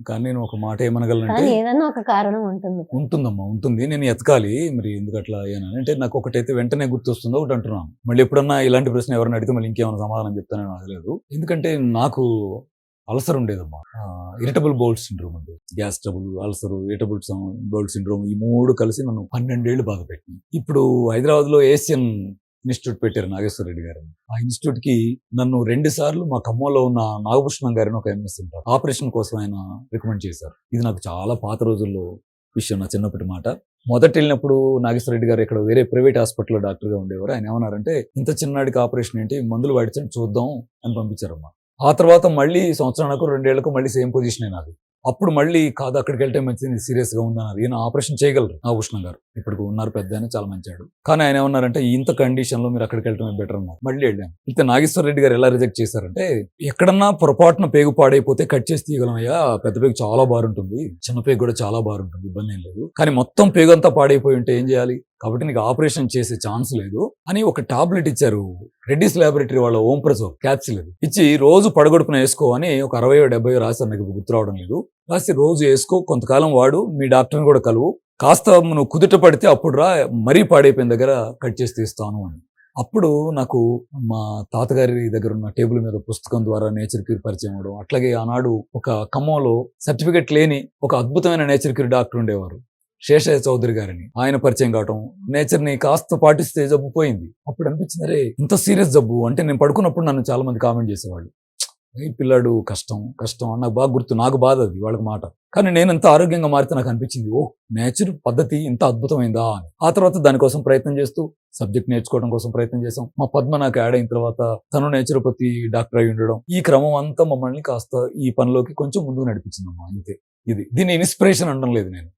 కానీ నేను ఒక మాట ఏమనగలనంటే కానీ ఏదన్నా ఒక కారణం ఉంటుంది ఉంటుందమ్మా ఉంటుంది. నేను ఎతకాలి. మరి ఎందుకు అట్లా అంటే నాకు ఒకటైతే వెంటనే గుర్తొస్తుందో ఒకటి అంటున్నాను. మళ్ళీ ఎప్పుడన్నా ఇలాంటి ప్రశ్న ఎవరైనా అడిగితే మళ్ళీ ఇంకేమైనా సమాధానం చెప్తానని నాకు లేదు ఎందుకంటే నాకు అల్సర్ ఉండేదమ్మా. ఇరిటబుల్ బౌల్ సిండ్రోమ్ ఉంది gas trouble ulcer irritable bowel syndrome ఈ మూడు కలిసి నన్ను పన్నెండేళ్ళు బాధ పెట్టింది ఇప్పుడు హైదరాబాద్లో ఏషియన్ ఇన్స్టిట్యూట్ పెట్టారు నాగేశ్వర రెడ్డి గారు. ఆ ఇన్స్టిట్యూట్కి నన్ను రెండు సార్లు మా ఖమ్మంలో ఉన్న నాగభూషణం గారిని ఒక ఎంఎస్ ఉంటారు. ఆపరేషన్ కోసం ఆయన రికమెండ్ చేశారు. ఇది నాకు చాలా పాత రోజుల్లో విషయం నా చిన్నప్పటి మాట. మొదట వెళ్ళినప్పుడు నాగేశ్వర రెడ్డి గారు ఇక్కడ వేరే ప్రైవేట్ హాస్పిటల్లో డాక్టర్గా ఉండేవారు. ఆయన ఏమన్నారంటే ఇంత చిన్నాడికి ఆపరేషన్ ఏంటి? మందులు వాడిచండి చూద్దాం అని పంపించారమ్మా. ఆ తర్వాత మళ్ళీ సంవత్సరానికి రెండేళ్ళకు మళ్ళీ సేమ్ పొజిషన్ నాది. అప్పుడు మళ్ళీ కాదు అక్కడికి వెళ్తే మంచిది సీరియస్గా ఉందన్నారు ఈయన ఆపరేషన్ చేయగలరు నాగభూషణం గారు. ఇప్పుడు ఉన్నారు పెద్ద ఆయన చాలా మంచాడు కానీ ఆయన ఏమన్నారంటే ఇంత కండిషన్లో మీరు అక్కడికి వెళ్ళటమే బెటర్ అన్నారు. మళ్ళీ వెళ్ళాను అయితే నాగేశ్వర రెడ్డి గారు ఎలా రిజెక్ట్ చేశారంటే ఎక్కడన్నా పొరపాటున పేగు పాడైపోతే కట్ చేసి తీయగలమయ్యా పెద్ద పేగు చాలా బాగుంటుంది చిన్న పేగు కూడా చాలా బాగుంటుంది ఇబ్బంది ఏం లేదు. కానీ మొత్తం పేగు అంతా పాడైపోయి ఉంటే ఏం చేయాలి? కాబట్టి నీకు ఆపరేషన్ చేసే ఛాన్స్ లేదు అని ఒక టాబ్లెట్ ఇచ్చారు రెడ్డిస్ ల్యాబొరేటరీ వాళ్ళ ఓం ప్రజో క్యాప్సిల్ ఇచ్చి రోజు పడగొడుపున వేసుకో అని ఒక అరవై డెబ్బై రాశారు నాకు గుర్తు రావడం లేదు. రాసి రోజు వేసుకో కొంతకాలం వాడు మీ డాక్టర్ని కూడా కలువు. కాస్త నువ్వు కుదుట పడితే అప్పుడు రా మరీ పాడైపోయిన దగ్గర కట్ చేసి తీస్తాను అని అప్పుడు నాకు మా తాతగారి దగ్గర ఉన్న టేబుల్ మీద పుస్తకం ద్వారా నేచర్ క్యూర్ పరిచయం అవడం అట్లాగే ఆనాడు ఒక ఖమ్మంలో సర్టిఫికెట్ లేని ఒక అద్భుతమైన నేచర్ క్యూర్ డాక్టర్ ఉండేవారు శేషయ్య చౌదరి గారిని. ఆయన పరిచయం కావటం నేచర్ని కాస్త పాటిస్తే జబ్బు పోయింది. అప్పుడు అనిపించింది అరే ఇంత సీరియస్ జబ్బు అంటే నేను పడుకున్నప్పుడు నన్ను చాలా మంది కామెంట్ చేసేవాళ్ళు. ఈ పిల్లాడు కష్టం కష్టం నాకు బాగా గుర్తు నాకు బాధ అది వాళ్ళకి మాట. కానీ నేను ఎంత ఆరోగ్యంగా మారితే నాకు అనిపించింది ఓ నేచర్ పద్ధతి ఇంత అద్భుతమైందా అని. ఆ తర్వాత దానికోసం ప్రయత్నం చేస్తూ సబ్జెక్ట్ నేర్చుకోవడం కోసం ప్రయత్నం చేసాం మా పద్మ నాకు యాడ్ అయిన తర్వాత తను నేచురోపతి డాక్టర్ అయి ఉండడం ఈ క్రమం అంతా మమ్మల్ని కాస్త ఈ పనిలోకి కొంచెం ముందుకు నడిపించిందమ్మా అంతే. ఇది దీన్ని ఇన్స్పిరేషన్ అనడం లేదు నేను.